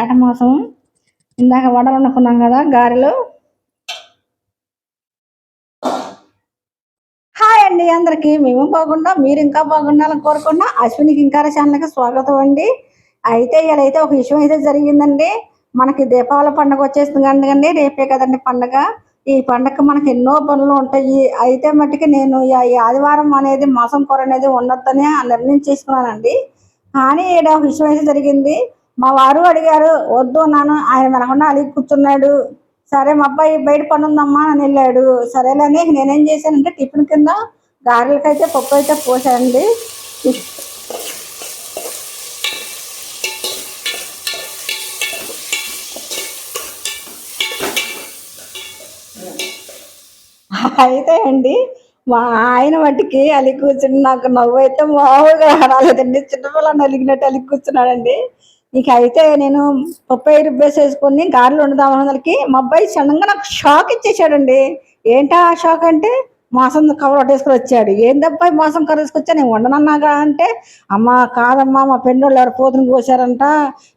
ఏట మాసం. ఇందాక వడలు వండుకున్నాం కదా గారెలు. హాయ్ అండి అందరికీ. మేము బాగున్నాం మీరు ఇంకా బాగుండాలని కోరుకున్నా అశ్వినికి ఇంకా ఛానల్కి స్వాగతం అండి. అయితే ఇలా అయితే ఒక విషయం అయితే జరిగిందండి. మనకి దీపావళి పండుగ వచ్చేస్తుంది కండి రేపే కదండి పండగ. ఈ పండగ మనకి ఎన్నో పనులు ఉంటాయి. అయితే మట్టుకి నేను ఈ ఆదివారం అనేది మాసం కూర అనేది ఉండొద్దని నిర్ణయం చేసుకున్నానండి. కానీ ఈడ ఒక విషయం అయితే జరిగింది. మా వారు అడిగారు వద్దు అన్నాను ఆయన వెనకుండా అలిగి కూర్చున్నాడు. సరే మా అబ్బాయి బయట పని ఉందమ్మా అని వెళ్ళాడు. సరేలేని నేనేం చేశానంటే టిఫిన్ కింద గారెలకైతే పప్పు అయితే పోసానండి. అయితే అండి మా ఆయన మట్టికి అలిగి కూర్చుని నాకు నవ్వు అయితే మామూలుగా రాలేదండి. చిన్నపిల్లని అలిగినట్టు అలిగి కూర్చున్నాడండి. ఇక అయితే నేను ముప్పై రుబ్బేసి వేసుకొని గారెలు వందలకి మా అబ్బాయి సడన్గా నాకు షాక్ ఇచ్చేసాడండి. ఏంటా ఆ షాక్ అంటే మాసం కవర్ పట్టేసుకుని వచ్చాడు. ఏందబ్బా ఈ మాసం కర్ర తీసుకొచ్చా? నేను వండనన్నాగా అంటే అమ్మ కాదమ్మా మా పెన్నోళ్ళు ఎవరు పోతుని కోసారంట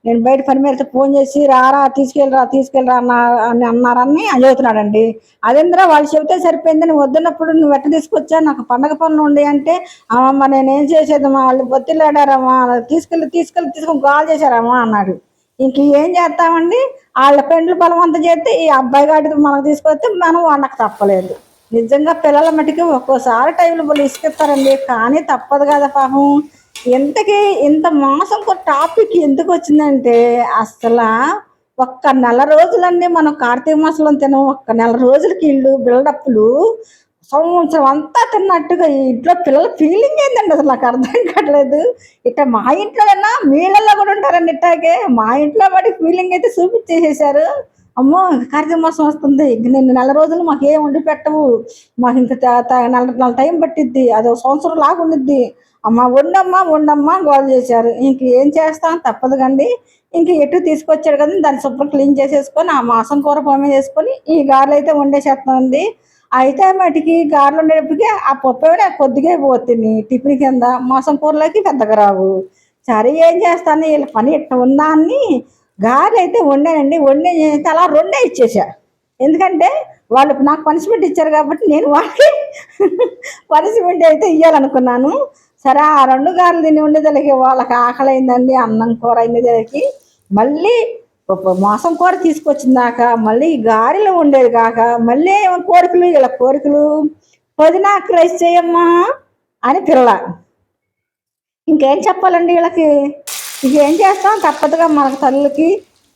నేను బయట పని మీద ఫోన్ చేసి రారా తీసుకెళ్ళరా తీసుకెళ్ళరా అన్న అని అన్నారని అని చెబుతున్నాడండి. అదేంద్రా వాళ్ళు చెబితే సరిపోయింది. నేను వద్దున్నప్పుడు నువ్వు ఎట్ట తీసుకొచ్చా? నాకు పండగ పనులు ఉండి అంటే అమ్మమ్మ నేనేం చేసేదమ్మా? వాళ్ళు బొత్తిలాడారమ్మా తీసుకెళ్ళి తీసుకెళ్ళి తీసుకొని గాల్ చేశారమ్మా అన్నాడు. ఇంక ఏం చేస్తామండి? వాళ్ళ పెండ్లు బలవంతం చేస్తే ఈ అబ్బాయి గాడికి మనకు తీసుకొస్తే మనం వండక తప్పలేదు. నిజంగా పిల్లల మటుకు ఒక్కోసారి టైంలో వాళ్ళు ఇసుకెత్తారండి. కానీ తప్పదు కదా పాపం. ఇంతకీ ఇంత మాసం టాపిక్ ఎందుకు వచ్చిందంటే అసలు ఒక్క నెల రోజులండి మనం కార్తీక మాసంలో తినం ఒక్క నెల రోజులకి ఇల్లు బిల్డప్లు సంవత్సరం అంతా తిన్నట్టుగా ఇంట్లో పిల్లల ఫీలింగ్ ఏంటండి అసలు నాకు అర్థం కావట్లేదు. ఇట్ట మా ఇంట్లోనైనా మీళ్ళల్లో కూడా ఉంటారండి ఇట్టాగే మా ఇంట్లో వాటి ఫీలింగ్ అయితే చూపించేసేసారు అమ్మో కార్తీక మాసం వస్తుంది. ఇంక నేను నెల రోజులు మాకు ఏం వండి పెట్టవు మాకు ఇంక నెల నెల టైం పట్టిద్ది. అది ఒక సంవత్సరం లాగా ఉండిద్ది. అమ్మ వండమ్మా వండమ్మా గోల్ చేశారు. ఇంక ఏం చేస్తాం? తప్పదు కండి. ఇంక ఎటు తీసుకొచ్చాడు కదా దాన్ని శుభ్రం క్లీన్ చేసేసుకొని ఆ మాసం కూర పొమ్మ చేసుకొని ఈ గారెలు అయితే వండేసేస్తామండి. అయితే మటుకి గారెలు ఉండేటప్పటికి ఆ పప్పు ఏమైనా కొద్దిగా పోతుంది టిఫిన్ కింద మాసం కూరలోకి పెద్దగా రావు. సరే ఏం చేస్తాను? వీళ్ళ పని ఇట్ట ఉందా అని గారెలు అయితే వండానండి వండే అలా రెండే ఇచ్చేసా ఎందుకంటే వాళ్ళు నాకు పనిష్మెంట్ ఇచ్చారు కాబట్టి నేను వాళ్ళకి పనిష్మెంట్ అయితే ఇవ్వాలనుకున్నాను సరే ఆ రెండు గారెలు తిని ఉండేదానికి వాళ్ళకి ఆకలి అయిందండి అన్నం కూర అయినదానికి. మళ్ళీ మోసం కూర తీసుకొచ్చిందాక మళ్ళీ గారెలు ఉండేది కాక మళ్ళీ కోరికలు ఇలా కోరికలు పొదినాకు రైస్ చేయమ్మా అని పిల్ల. ఇంకేం చెప్పాలండి వీళ్ళకి? ఇంకేం చేస్తాం? తప్పదుగా మనకు తల్లికి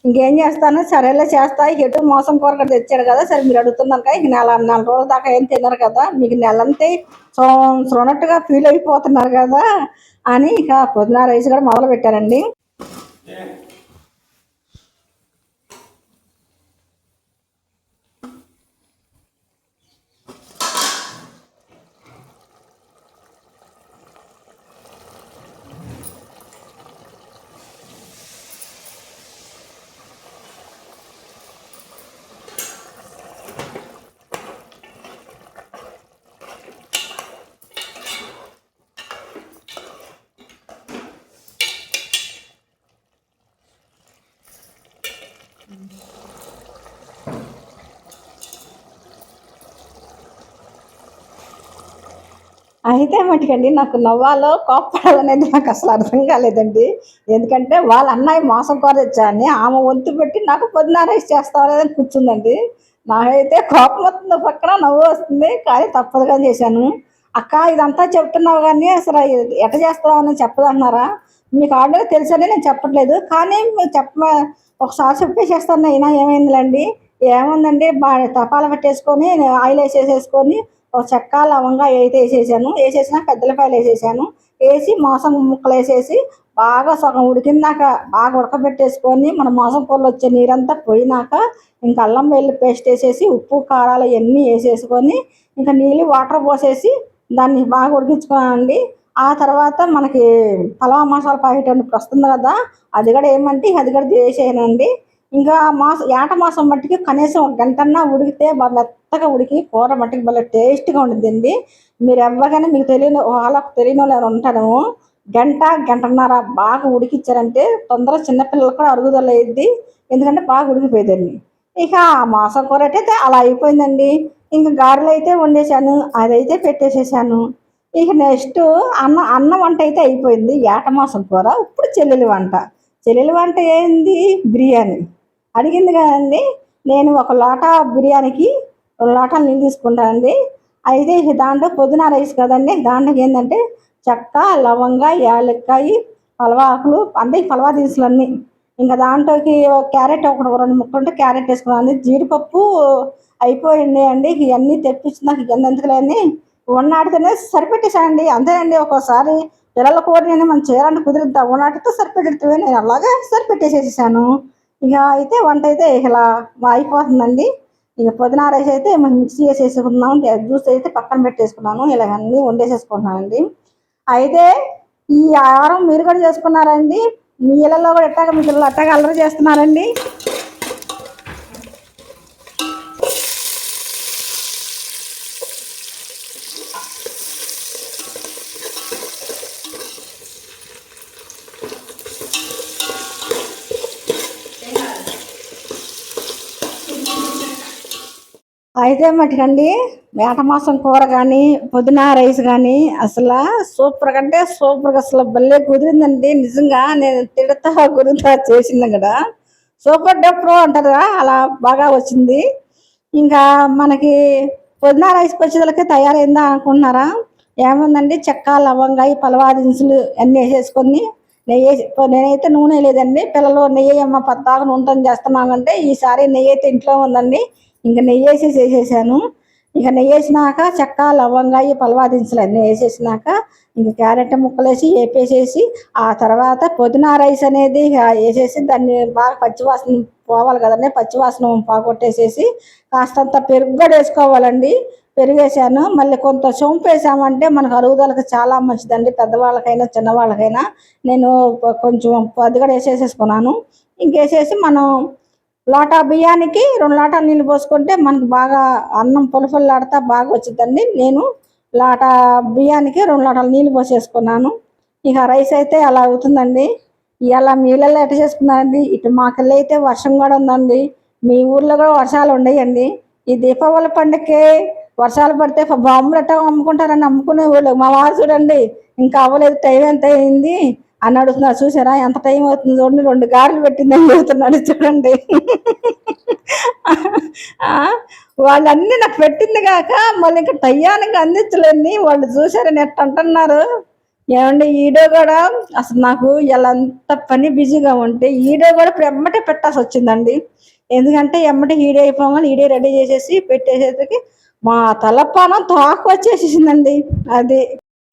ఇంకేం చేస్తాను? సరేలే చేస్తా. ఎటు మోసం కూర తెచ్చాడు కదా సరే మీరు అడుగుతున్నాక ఇక ఇంక నెల నెల రోజుల దాకా ఏం తిన్నారు కదా మీకు నెలంతే సోనట్టుగా ఫీల్ అయిపోతున్నారు కదా అని ఇక పొద్దున రైస్ కూడా మొదలు పెట్టారండి అయితే మటుకండి నాకు నవ్వాలో కోప్పడాలనేది నాకు అసలు అర్థం కాలేదండి. ఎందుకంటే వాళ్ళ అన్నయ్య మోసం కూర ఆమె వంతు పెట్టి నాకు పొద్దున చేస్తావు లేదని కూర్చుందండి. నాకైతే కోపం వస్తుంది పక్కన నవ్వు వస్తుంది కానీ తప్పదుగా చేశాను. అక్క ఇదంతా చెప్తున్నావు కానీ అసలు ఎట చేస్తావు అని చెప్పదన్నారా? మీకు ఆల్రెడీ తెలుసని నేను చెప్పట్లేదు. కానీ మీరు చెప్ప ఒకసారి చెప్పేసేస్తాను. అయినా ఏమైందిలేండి? ఏముందండి? బాగా తపాల పెట్టేసుకొని ఆయిల్ వేసేసేసుకొని ఒక చెక్క లవంగా అయితే వేసేసాను. వేసేసిన పెద్దలపాయలు వేసేసాను. వేసి మోసం ముక్కలు వేసేసి బాగా సగం ఉడికిందాక బాగా ఉడకబెట్టేసుకొని మన మోసం కూరలో వచ్చే నీరంతా పోయినాక ఇంకా అల్లం వెల్లి పేస్ట్ వేసేసి ఉప్పు కారాలు ఇవన్నీ వేసేసుకొని ఇంకా నీళ్ళు వాటర్ పోసేసి దాన్ని బాగా ఉడికించుకోనండి ఆ తర్వాత మనకి పలావ్ మసాలా ప్యాకెట్ అని వస్తుంది కదా అది కూడా ఏమంటే అది కూడా వేసేయనండి. ఇంకా మాసం ఏట మాసం మట్టికి కనీసం ఒక గంటన్నా ఉడికితే బాగా మెత్తగా ఉడికి కూర మట్టుకు భలే టేస్ట్గా ఉంటుందండి మీరు ఎవ్వగానే మీకు తెలియని వాళ్ళకు తెలియని వాళ్ళు ఉంటాను గంట గంటన్నర బాగా ఉడికిచ్చారంటే తొందరగా చిన్నపిల్లలకు కూడా అరుగుదల అయ్యింది ఎందుకంటే బాగా ఉడికిపోయేదండి ఇక ఆ మాసం కూర అయితే అలా అయిపోయిందండి. ఇంకా గారెలు అయితే వండేసాను అదైతే పెట్టేసేసాను. ఇక నెక్స్ట్ అన్న అన్న వంట అయితే అయిపోయింది. ఏట మాసం కూర ఇప్పుడు చెల్లెలి వంట. చెల్లెలి వంట ఏంది? బిర్యానీ. అడిగింది కదండి. నేను ఒక లోటా బిర్యానీకి రెండు నీళ్ళు తీసుకుంటానండి. అయితే ఇక దాంట్లో పుదీనా రైస్ కదండి. దాంట్లో ఏంటంటే చెక్క లవంగ యాలక్కాయ పలవాకులు అంటే పలవా దినుసులు అన్నీ ఇంకా దాంట్లోకి క్యారెట్ ఒకటి రెండు ముక్కలు ఉంటే క్యారెట్ వేసుకున్నాను జీడిపప్పు అయిపోయింది అండి. ఇవన్నీ తెప్పించిన ఇవన్నీ ఎందుకులేని ఉన్నాడితేనే సరిపెట్టేసానండి అంతేనండి ఒక్కోసారి పిల్లల కూర నేను మనం చేయాలంటే కుదిరిద్దా ఉన్నాటితో సరిపెట్టేవి నేను అలాగే సరిపెట్టేసేసాను ఇక అయితే వంట అయితే ఇలా అయిపోతుందండి. ఇక పుదీనా రైస్ అయితే మిక్సీ చేసేసుకున్నాం జ్యూస్ అయితే పక్కన పెట్టేసుకున్నాను. ఇలా అన్నీ వండేసేసుకుంటున్నానండి. అయితే ఈ ఆహారం మీరు కూడా చేసుకున్నారండి. మీ ఇళ్ళలో కూడా ఎట్టాగ మీ పిల్లలు అట్టాగ అల్లరి చేస్తున్నారండి. అయితే మటుకండి వేట మాసం కూర కానీ పుదీనా రైస్ కానీ అసలు సూపర్ కంటే సూపర్గా అసలు భలే కుదిరిందండి. నిజంగా నేను తిడతా గురుతా చేసింది కదా సూపర్ డెప్రో అంటారా అలా బాగా వచ్చింది. ఇంకా మనకి పుదీనా రైస్ వచ్చేదానికి తయారైందా అనుకుంటున్నారా? ఏముందండి? చెక్క లవంగాయ పలవా దినుసులు అన్నీ వేసేసుకొని నెయ్యి వేసి నేనైతే నూనె లేదండి. పిల్లలు నెయ్యి అమ్మ పద్దాక నూనె చేస్తున్నామంటే ఈసారి నెయ్యి అయితే ఇంట్లో ఉందండి. ఇంకా నెయ్యి వేసేసి వేసేసాను. ఇక నెయ్యి వేసినాక చెక్క లవంగాయి పలవా దినుసులు అన్నీ వేసేసినాక ఇంక క్యారెట్ ముక్కలు వేసి వేపేసేసి ఆ తర్వాత పుదీనా రైస్ అనేది వేసేసి దాన్ని బాగా పచ్చివాసన పోవాలి కదండి. పచ్చివాసన పోగొట్టేసేసి కాస్తంత పెరుగు కూడా వేసుకోవాలండి. పెరిగేసాను. మళ్ళీ కొంత సొంపు వేసామంటే మనకు అరుగుదలకు చాలా మంచిదండి. పెద్దవాళ్ళకైనా చిన్నవాళ్ళకైనా నేను కొంచెం అది కూడా వేసేసేసుకున్నాను. ఇంకేసేసి మనం లోటా బియ్యానికి రెండు లోటాలు నీళ్ళు పోసుకుంటే మనకు బాగా అన్నం పులపుల్లాడుతా బాగా వచ్చిందండి నేను లోటా బియ్యానికి రెండు లోటాలు నీళ్ళు పోసేసుకున్నాను. ఇక రైస్ అయితే అలా అవుతుందండి. ఇలా మీ ఇళ్ళల్లో ఎట్ట చేసుకున్నారండి? ఇటు మాకెళ్ళి అయితే వర్షం కూడా ఉందండి. మీ ఊర్లో కూడా వర్షాలు ఉండయండి. ఈ దీపావళి పండుగకి వర్షాలు పడితే బాంబులు ఎట్టా అమ్ముకుంటారని అమ్ముకునే వాళ్ళు మా వారు చూడండి. ఇంకా అవ్వలేదు టైం ఎంత అయింది? అని అడుగుతున్నారు చూసారా ఎంత టైం అవుతుంది చూడండి రెండు గారెలు పెట్టిందని చెబుతున్నాడు చూడండి. వాళ్ళన్నీ నాకు పెట్టింది కాక మళ్ళీ ఇంకా టయానికి అందించలేని వాళ్ళు చూసారని ఎట్ట అంటున్నారు. ఏమండి ఈడో కూడా అసలు నాకు ఇలా అంత పని బిజీగా ఉంటే ఈడో కూడా ఇప్పుడు ఎమ్మటే పెట్టాల్సి వచ్చిందండి. ఎందుకంటే ఎమ్మటే ఈడే అయిపోవాలి ఈడే రెడీ చేసేసి పెట్టేసేసరికి మా తలపానం తోక వచ్చేసేసిందండి. అది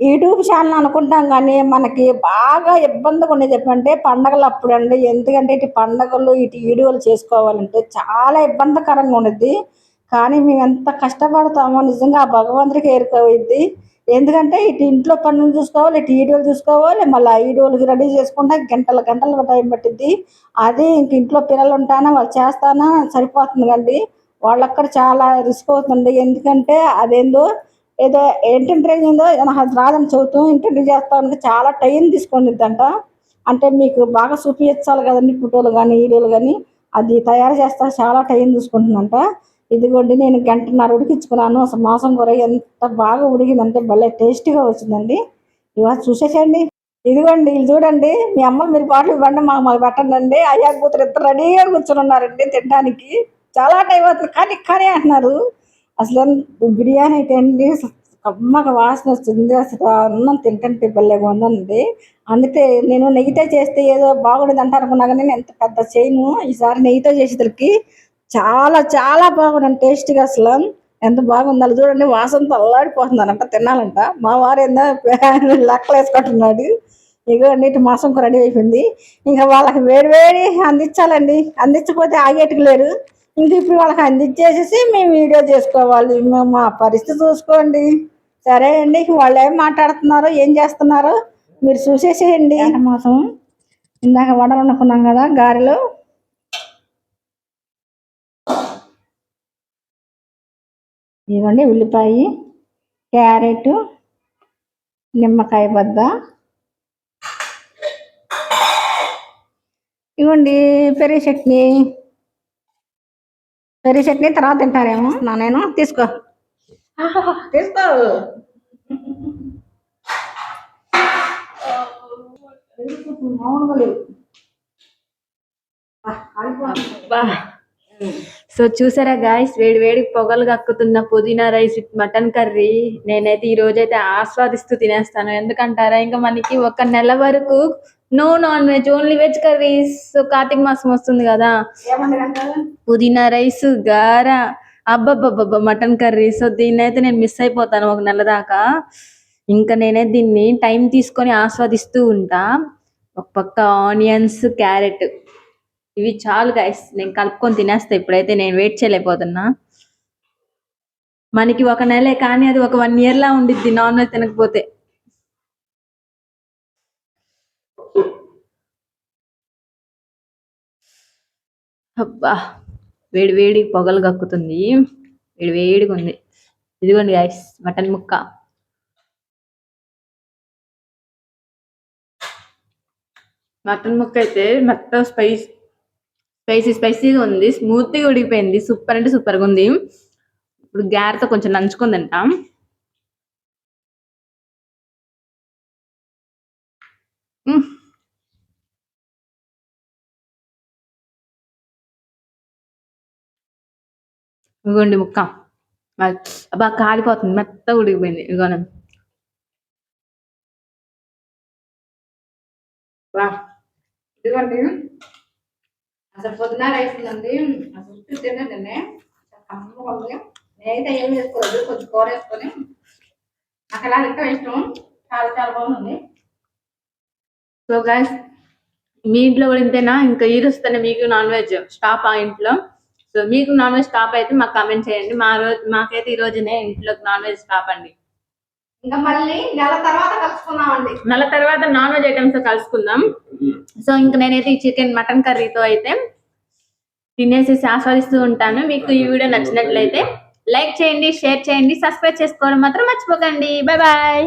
యూట్యూబ్ ఛానల్ అనుకుంటాం కానీ మనకి బాగా ఇబ్బందిగా ఉండేది చెప్పంటే పండగలు అప్పుడు అండి. ఎందుకంటే ఇటు పండగలు ఇటు వీడియోలు చేసుకోవాలంటే చాలా ఇబ్బందికరంగా ఉండేది. కానీ మేము ఎంత కష్టపడతామో నిజంగా ఆ భగవంతుడికి ఏరుకోవద్ది ఎందుకంటే ఇటు ఇంట్లో పనులు చూసుకోవాలి ఇటు వీడియోలు చూసుకోవాలి మళ్ళీ ఆ వీడియోలకి రెడీ చేసుకుంటే గంటల గంటలు టైం పట్టింది అదే ఇంక ఇంట్లో పిల్లలు ఉంటానా వాళ్ళు చేస్తానా సరిపోతుంది కండి వాళ్ళక్కడ చాలా రిస్క్ అవుతుంది ఎందుకంటే అదేందో ఏదో ఏంటంటే అయిందో నాకు రాదని చదువుతూ ఇంటర్వ్యూ చేస్తానికి చాలా టైం తీసుకుంటుందంట అంటే మీకు బాగా చూపించాలి కదండి ఫోటోలు కానీ వీడియోలు కానీ అది తయారు చేస్తా చాలా టైం తీసుకుంటుందంట. ఇదిగోండి నేను గంటన్నర ఉడికించుకున్నాను. అసలు మాసం కూర ఎంత బాగా ఉడికిందంటే భలే టేస్టీగా వచ్చిందండి. ఇవాళ చూసేసండి ఇదిగోండి ఇది చూడండి. మీ అమ్మలు మీరు పాటలు ఇవ్వండి మాకు మాకు పెట్టండి అయ్యా కూతురు ఇద్దరు రెడీగా కూర్చొని ఉన్నారండి తినడానికి. చాలా టైం అవుతుంది. కానీ కానీ అంటున్నారు. అసలు బిర్యానీ అయితే అండి కమ్మగా వాసన వస్తుంది. అసలు అన్నం తింటుంటే భలేగా ఉందండి. అందుకే నేను నెయ్యితో చేస్తే ఏదో బాగుండదు అంటారు అనుకున్నా కానీ నేను ఎంత పెద్ద చేయను. ఈసారి నెయ్యితో చేసేసరికి చాలా చాలా బాగుంది టేస్ట్గా అసలు. ఎంత బాగుంది అలా చూడండి. వాసనతో అల్లాడిపోతున్నారంట తినాలంట. మా వారు ఏందో లెక్కలు వేసుకుంటున్నాడు. ఇగో నీటి మాసం రెడీ అయిపోయింది. ఇంకా వాళ్ళకి వేడి వేడి అందించాలండి. అందించకపోతే ఆగేటికి లేరు. ఇంక ఇప్పుడు వాళ్ళకి అందించేసేసి మేము వీడియో చేసుకోవాలి. మేము మా పరిస్థితి చూసుకోండి. సరే అండి వాళ్ళు ఏం మాట్లాడుతున్నారు ఏం చేస్తున్నారు? మీరు చూసేసేయండి. మాసం. ఇందాక వడలు అనుకున్నాం కదా గారెలు. ఇవ్వండి ఉల్లిపాయ క్యారెట్ నిమ్మకాయ బద్ద. ఇవ్వండి పెరిగి చట్నీ. పెరుగు చట్నీ తర్వాత తింటారేమో. నా నేను తీసుకో. తీసుకో. సో చూసారా గాయస్ వేడి వేడి పొగలు కక్కుతున్న పుదీనా రైస్ మటన్ కర్రీ. నేనైతే ఈ రోజైతే ఆస్వాదిస్తూ తినేస్తాను. ఎందుకంటారా ఇంకా మనకి ఒక నెల వరకు no non veg only veg curries Kartika మాసం వస్తుంది కదా. పుదీనా రైస్ గార అబ్బబ్బబ్బబ్బ మటన్ కర్రీస్ దీన్ని అయితే నేను మిస్ అయిపోతాను ఒక నెల దాకా. ఇంకా నేనే దీన్ని టైం తీసుకొని ఆస్వాదిస్తూ ఉంటా. ఒక పక్క ఆనియన్స్ క్యారెట్. ఇవి చాలు గైస్ నేను కలుపుకొని తినేస్తా. ఇప్పుడైతే నేను వెయిట్ చేయలేకపోతున్నా. మనకి ఒక నెలే కానీ అది ఒక వన్ ఇయర్ లా ఉండిద్ది. నాన్ వెజ్ తినకపోతే. అబ్బా వేడి వేడి పొగలు కక్కుతుంది. వేడి వేడిగా ఉంది. ఇదిగోండి గైస్ మటన్ ముక్క. మటన్ ముక్క అయితే మొత్తం స్పైస్ స్పైసీ స్పైసీగా ఉంది. స్మూత్గా ఉడికిపోయింది. సూపర్ అంటే సూపర్గా ఉంది. ఇప్పుడు గ్యార్తో కొంచెం నంచుకుందంట ఇదిగోండి ముక్క అబ్బా కాలిపోతుంది మెత్త ఉడికిపోయింది. ఇదిగోన ఇదిగోండి. అసలు పొద్దున రైస్ ఉందండి అసలు ఉత్తి తినండి కమ్మగా ఉంది నేనైతే ఏం చేసుకోలేదు కొంచెం కూర వేసుకొని. నాకు అలా ఇంకా ఇష్టం. చాలా చాలా బాగుంది. సో గైస్ మీ ఇంట్లో కూడా ఇంతేనా? ఇంకా ఈ రోజుతోనే మీకు నాన్ వెజ్ స్టాప్ ఆ ఇంట్లో. సో మీకు నాన్ వెజ్ స్టాప్ అయితే మాకు కామెంట్ చేయండి. మా రోజు మాకైతే ఈ రోజునే ఇంట్లో నాన్ వెజ్ స్టాప్ అండి. ఇంకా మళ్ళీ నెల తర్వాత కలుసుకున్నామండి నెల తర్వాత నాన్ వెజ్ ఐటమ్స్ కలుసుకుందాం. సో ఇంకా నేనైతే ఈ చికెన్ మటన్ కర్రీతో అయితే తినేసేసి ఆస్వాదిస్తూ ఉంటాను. మీకు ఈ వీడియో నచ్చినట్లయితే లైక్ చేయండి షేర్ చేయండి సబ్స్క్రైబ్ చేసుకోవడం మాత్రం మర్చిపోకండి. Bye bye.